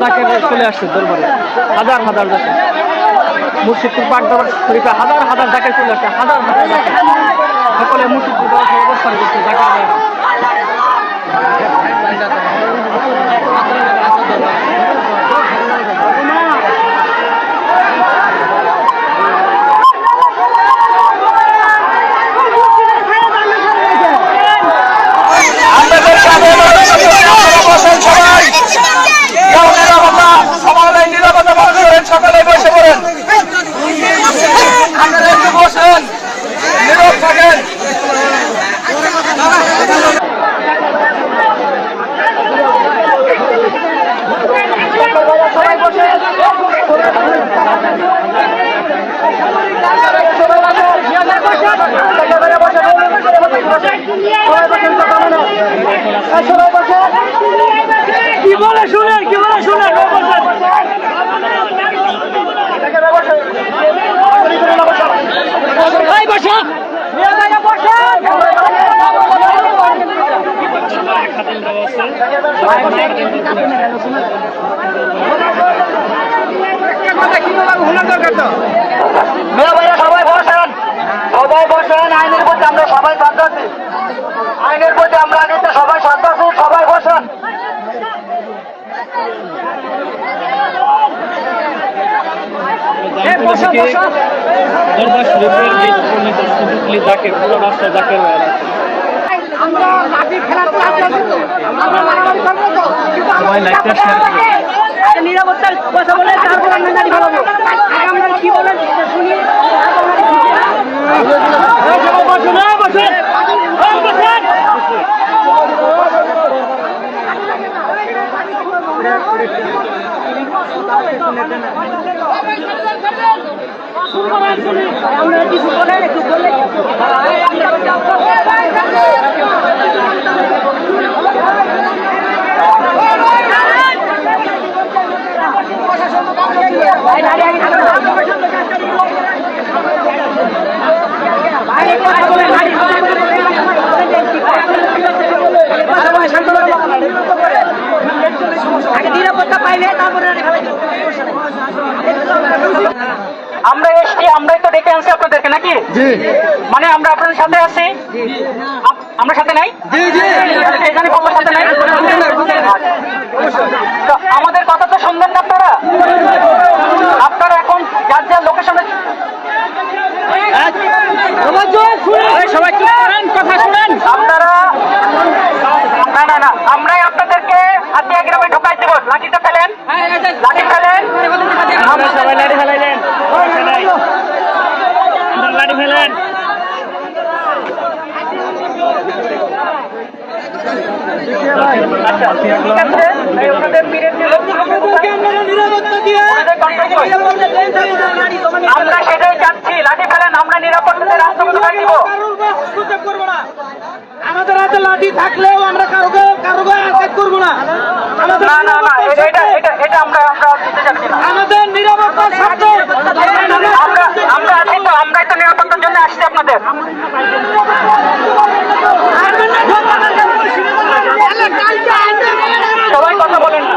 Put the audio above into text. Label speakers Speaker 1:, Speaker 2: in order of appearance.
Speaker 1: যাকে চলে আসছে দরবারে। হাজার হাজার যাকে। মুর্শিদপুর পাক শরীফে হাজার হাজার যাকে চলে আসছে হাজার হাজার যাকে। সকলে মুর্শিদপুর দরবার অবস্থান করছে, যাকে
Speaker 2: আপনাদের সাথে বসেন সবাই কেউ নিরাপত্তা সবাই নিরাপত্তা মনে করেন সকালে বসে পড়েন আপনারা একটু বসেন নীরব থাকেন
Speaker 1: কি বলে শুনেন কি বলে শুনেন এই বসো
Speaker 2: মেয়ে ভাইয়া সবাই বসেন সবাই বসেন আইনের প্রতি আমরা সবাই শ্রদ্ধা আছি। আইনের প্রতি আমরা আগে সবাই শ্রদ্ধা আছি সবাই বসেন
Speaker 1: দরবার শরীফের যে সুজুকলি জাকের পুরো রাস্তা আছে
Speaker 3: আমরা মাটি খেলাতে আমরা মারামারি করব তো? কিন্তু নিরাপত্তার কথা বলে তারপর আমরা গাড়ি ফেলাবো আগে কি বলেন শুনি। আমরা কিছু বলে একটু বলে আগে নিরাপত্তা পাইলে তারপরে
Speaker 2: আমরা এসছি আমরাই তো ডেকে আনছি আপনাদেরকে নাকি? মানে আমরা আপনাদের সাথে আছি? আমরা সাথে নাই? এখানে সাথে নাই? আমাদের কথা তো শুনবেন না আপনারা আপনারা এখন যার যার লোকেশনে
Speaker 1: সবাই চুপ করেন কথা শুনেন
Speaker 2: আপনারা না না না আমরাই আপনাদেরকে হাতিয়া গ্রামে ঢোকাই দেবো লাঠিটা ফেলেন। লাঠি ফেলেন।
Speaker 1: আমরা সবাই লাঠি ফেলাইলেন। লাড়ি ফেলেন।
Speaker 2: আচ্ছা ঠিক আছে এই
Speaker 4: হাতে লাঠি থাকলেও আমরা কারোকে কারোকে আঘাত করব না। আমাদের
Speaker 2: না না না এটা এটা এটা এটা আমরা আমরা দিতে চাচ্ছি না।
Speaker 4: আমাদের নিরাপত্তার স্বার্থে
Speaker 2: আমরা আমরা আছি তো আমরাই তো নিরাপত্তার জন্য আসছি আপনাদের। সবাই কথা বলেন না?